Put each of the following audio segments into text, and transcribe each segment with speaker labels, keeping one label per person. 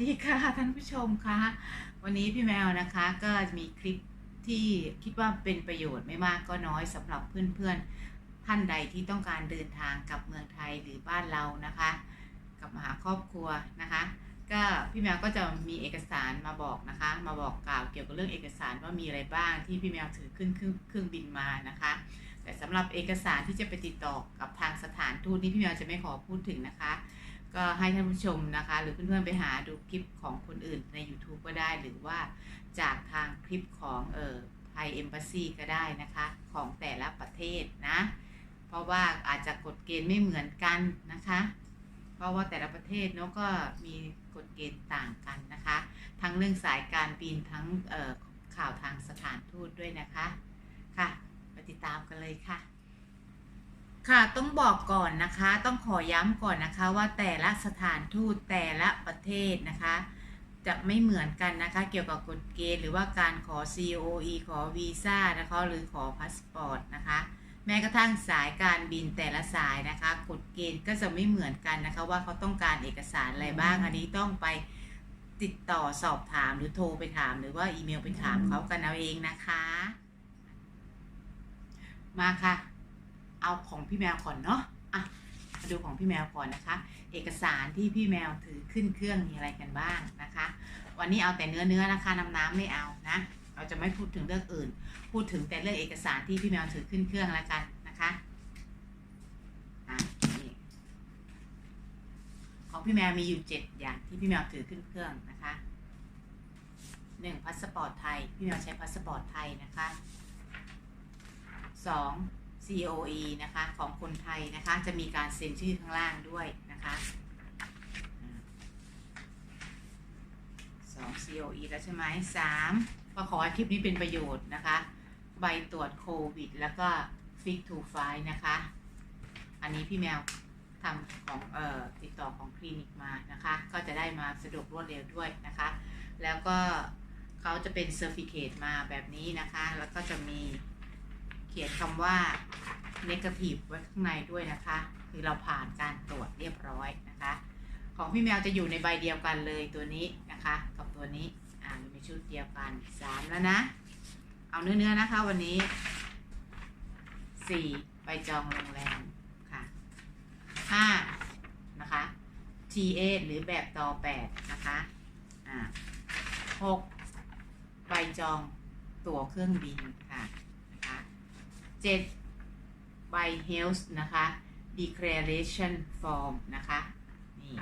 Speaker 1: ดีค่ะท่านผู้ชมคะวันนี้พี่แมวนะคะก็มีคลิปที่คิดว่าเป็นประโยชน์ไม่มากก็น้อยสำหรับเพื่อนๆ ท่านใดที่ต้องการเดินทางกลับเมืองไทยหรือบ้านเรานะคะกลับมาหาครอบครัวนะคะ ก็พี่แมวก็จะมีเอกสารมาบอกนะคะ มาบอกกล่าวเกี่ยวกับเรื่องเอกสารว่ามีอะไรบ้างที่พี่แมวถือขึ้นเครื่องบินมานะคะ แต่สำหรับเอกสารที่จะไปติดต่อกับทางสถานทูตนี่พี่แมวจะไม่ขอพูดถึงนะคะ ก็ให้ท่านผู้ชมนะคะ หรือเพื่อนๆไปหาดูคลิปของคนอื่นใน YouTube ก็ได้ หรือว่าจากทางคลิปของเอ่อไทยเอมบ s ซีก็ได้นะคะ ของแต่ละประเทศนะ เพราะว่าอาจจะกฎเกณฑ์ไม่เหมือนกันนะคะ เพราะว่าแต่ละประเทศเนาะก็มีกฎเกณฑ์ต่างกันนะคะ ทั้งเรื่องสายการบินทั้งเอ่อข่าวทางสถานทูตด้วยนะคะค่ะไปติดตามกันเลยค่ะ ค่ะต้องบอกก่อนนะคะ ต้องขอย้ำก่อนนะคะ ว่าแต่ละสถานทูตแต่ละประเทศนะคะ จะไม่เหมือนกันนะคะ เกี่ยวกับกฎเกณฑ์หรือว่าการขอ COE ขอวีซ่านะคะ หรือขอพาสปอร์ตนะคะ แม้กระทั่งสายการบินแต่ละสายนะคะ กฎเกณฑ์ก็จะไม่เหมือนกันนะคะ ว่าเขาต้องการเอกสารอะไรบ้าง อันนี้ต้องไปติดต่อสอบถามหรือโทรไปถาม หรือว่าอีเมลไปถามเขากันเอาเองนะคะ มาค่ะ เอาของพี่แมวก่อนเนาะอะมาดูของพี่แมวก่อนนะคะ เอกสารที่พี่แมวถือขึ้นเครื่องมีอะไรกันบ้างนะคะ วันนี้เอาแต่เนื้อเนื้อนะคะน้ำน้ำไม่เอานะ เราจะไม่พูดถึงเรื่องอื่น พูดถึงแต่เรื่องเอกสารที่พี่แมวถือขึ้นเครื่องแล้วกันนะคะอะนี่ของพี่แมวมีอยู่เจ็ดอย่างที่พี่แมวถือขึ้นเครื่องนะคะหนึ่งพาสปอร์ตไทย พี่แมวใช้พาสปอร์ตไทยนะคะสอง COE นะคะของคนไทยนะคะ จะมีการเซ็นชื่อข้างล่างด้วยนะคะสอง COE แล้วใช่ไหมสามก็ขอให้คลิปนี้เป็นประโยชน์นะคะ ใบตรวจโควิด แล้วก็ Fit to File นะคะ อันนี้พี่แมวทำของเอ่อติดต่อของคลินิกมานะคะ ก็จะได้มาสะดวกรวดเร็วด้วยนะคะ แล้วก็เขาจะเป็นเซอร์ฟิเคตมาแบบนี้นะคะ แล้วก็จะมี เขียนคำว่า negative ไว้ข้างในด้วยนะคะ คือเราผ่านการตรวจเรียบร้อยนะคะ ของพี่แมวจะอยู่ในใบเดียวกันเลยตัวนี้นะคะ กับตัวนี้อ่าอยู่ในชุดเดียวกันสามแล้วนะ เอาเนื้อๆนะคะวันนี้สี่ไปจองโรงแรมค่ะห้านะคะ TA หรือแบบต่อแปดนะคะอ่าหกใบจองตั๋วเครื่องบิน 7 by health นะคะ declaration form นะคะ นี่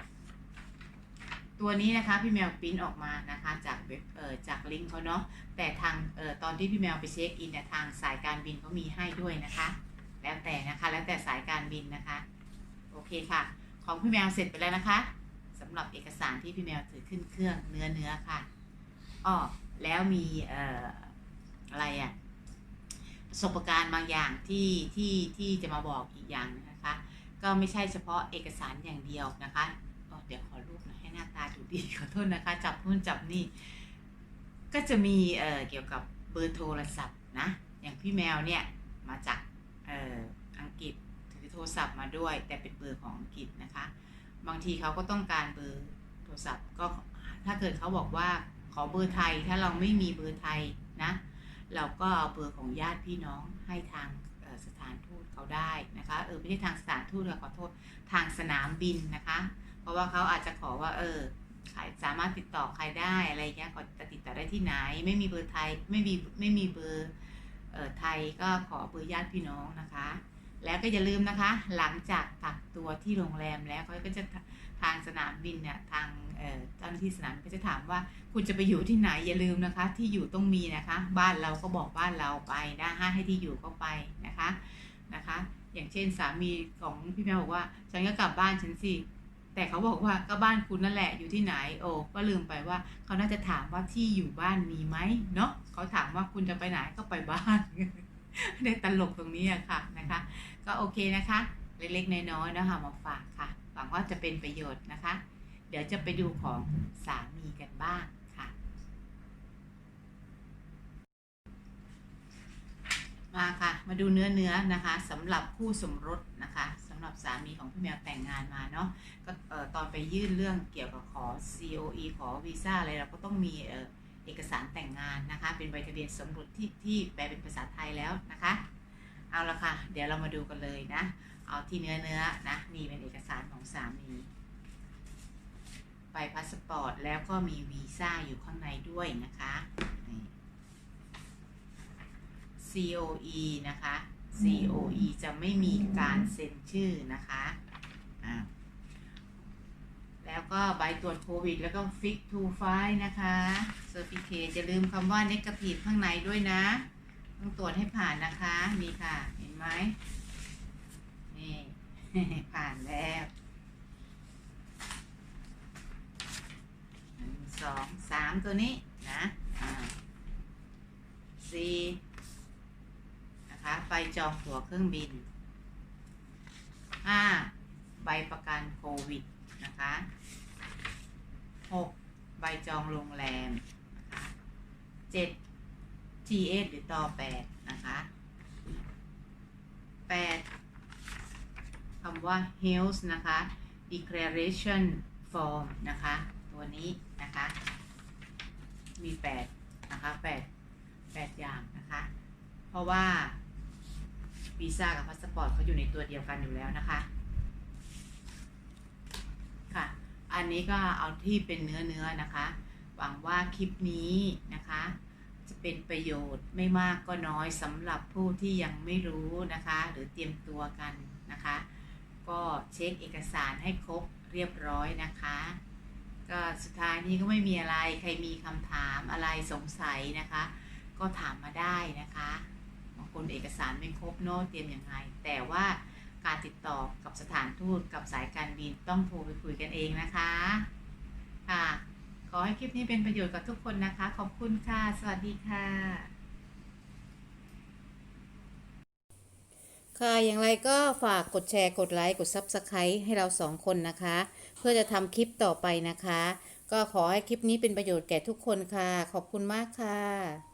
Speaker 1: ตัวนี้นะคะ พี่แมวปิ้นออกมานะคะ จากเว็บเอ่อจากลิงก์เขาเนาะ แต่ทางเอ่อตอนที่พี่แมวไปเช็คอินเนี่ยทางสายการบินเขามีให้ด้วยนะคะ แล้วแต่นะคะ แล้วแต่สายการบินนะคะ โอเคค่ะ ของพี่แมวเสร็จไปแล้วนะคะสำหรับเอกสารที่พี่แมวถือขึ้นเครื่องเนื้อเนื้อค่ะอ๋อแล้วมีเอ่ออะไรอะ่ะ ประสบการณ์บางอย่างที่ที่ที่จะมาบอกอีกอย่างนะคะ ก็ไม่ใช่เฉพาะเอกสารอย่างเดียวนะคะเดี๋ยวขอรูปหน่อยให้หน้าตาดูดีขอโทษนะคะ จับนู่นจับนี่ ก็จะมีเอ่อเกี่ยวกับเบอร์โทรศัพท์นะ อย่างพี่แมวเนี่ยมาจากเอ่ออังกฤษถือโทรศัพท์มาด้วย แต่เป็นเบอร์ของอังกฤษนะคะ บางทีเขาก็ต้องการเบอร์โทรศัพท์ก็ถ้าเกิดเขาบอกว่าขอเบอร์ไทยถ้าเราไม่มีเบอร์ไทยนะ เราก็เอาเบอร์ของญาติพี่น้องให้ทางสถานทูตเขาได้นะคะเออไม่ใช่ทางสถานทูตขอโทษทางสนามบินนะคะ เพราะว่าเขาอาจจะขอว่าเออใครสามารถติดต่อใครได้อะไรเงี้ยขอจะติดต่อได้ที่ไหน ไม่มีเบอร์ไทยไม่มีไม่มีเบอร์เอ่อไทยก็ขอเบอร์ญาติพี่น้องนะคะ แล้วก็อย่าลืมนะคะ หลังจากกักตัวที่โรงแรมแล้วเขาก็จะทางสนามบินเนี่ยทางเจ้าหน้าที่สนามก็จะถามว่าคุณจะไปอยู่ที่ไหนอย่าลืมนะคะ ที่อยู่ต้องมีนะคะ บ้านเราก็บอกบ้านเราไปนะห้าให้ที่อยู่ก็ไปนะคะนะคะ อย่างเช่นสามีของพี่แมวบอกว่า ฉันก็กลับบ้านฉันสิแต่เขาบอกว่าก็บ้านคุณนั่นแหละอยู่ที่ไหนโอ้ก็ลืมไปว่าเขาน่าจะถามว่าที่อยู่บ้านมีไหมเนาะเขาถามว่าคุณจะไปไหนก็ไปบ้าน ได้ตลกตรงนี้อะค่ะนะคะ ก็โอเคนะคะ เล็กๆน้อยๆนะคะมาฝากค่ะหวังว่าจะเป็นประโยชน์นะคะ เดี๋ยวจะไปดูของสามีกันบ้างค่ะ มาค่ะ มาดูเนื้อเนื้อนะคะสำหรับคู่สมรสนะคะสำหรับสามีของพี่แมวแต่งงานมาเนาะก็ตอนไปยื่นเรื่องเกี่ยวกับขอ COE ขอวีซ่าอะไรเราก็ต้องมีเอ่อเอกสารแต่งงานนะคะ เป็นใบทะเบียนสมรสที่ที่แปลเป็นภาษาไทยแล้วนะคะ เอาละค่ะ เดี๋ยวเรามาดูกันเลยนะ เอาที่เนื้อเนื้อๆนะนี่เป็นเอกสารของสามีใบพาสปอร์ตแล้วก็มีวีซ่าอยู่ข้างในด้วยนะคะ COE นะคะ COE จะไม่มีการเซ็นชื่อนะคะอ่าแล้วก็ใบตรวจโควิด แล้วก็ Fix to File นะคะ Certificate จะลืมคำว่า Negative ข้างในด้วยนะ ต้องตรวจให้ผ่านนะคะ นี่ค่ะ เห็นไหมนี่ ผ่านแล้วหนึ่งสองสามตัวนี้นะอ่าสี่นะคะใบจองตั๋วเครื่องบินห้าใบประกันโควิดนะคะหกใบจองโรงแรม นะคะเจ็ด TS หรือต่อแปดนะคะแปดคำว่า health นะคะ declaration form นะคะ ตัวนี้นะคะ มีแปดนะคะแปดแปดอย่างนะคะ เพราะว่าวีซ่ากับพาสปอร์ตเขาอยู่ในตัวเดียวกันอยู่แล้วนะคะค่ะ อันนี้ก็เอาที่เป็นเนื้อเนื้อๆนะคะ หวังว่าคลิปนี้นะคะ จะเป็นประโยชน์ไม่มากก็น้อยสำหรับผู้ที่ยังไม่รู้นะคะ หรือเตรียมตัวกันนะคะ ก็เช็คเอกสารให้ครบเรียบร้อยนะคะ ก็สุดท้ายนี้ก็ไม่มีอะไรใครมีคำถามอะไรสงสัยนะคะ ก็ถามมาได้นะคะบางคนเอกสารไม่ครบโน้ตเตรียมยังไง แต่ว่าการติดต่อกับสถานทูตกับสายการบินต้องโทรไปคุยกันเองนะคะ ค่ะ ขอให้คลิปนี้เป็นประโยชน์กับทุกคนนะคะ ขอบคุณค่ะ สวัสดีค่ะ ค่ะ อย่างไรก็ฝากกดแชร์ กดไลค์ กด Subscribe ให้เราสองคนนะคะ เพื่อจะทำคลิปต่อไปนะคะ ก็ขอให้คลิปนี้เป็นประโยชน์แก่ทุกคนค่ะ ขอบคุณมากค่ะ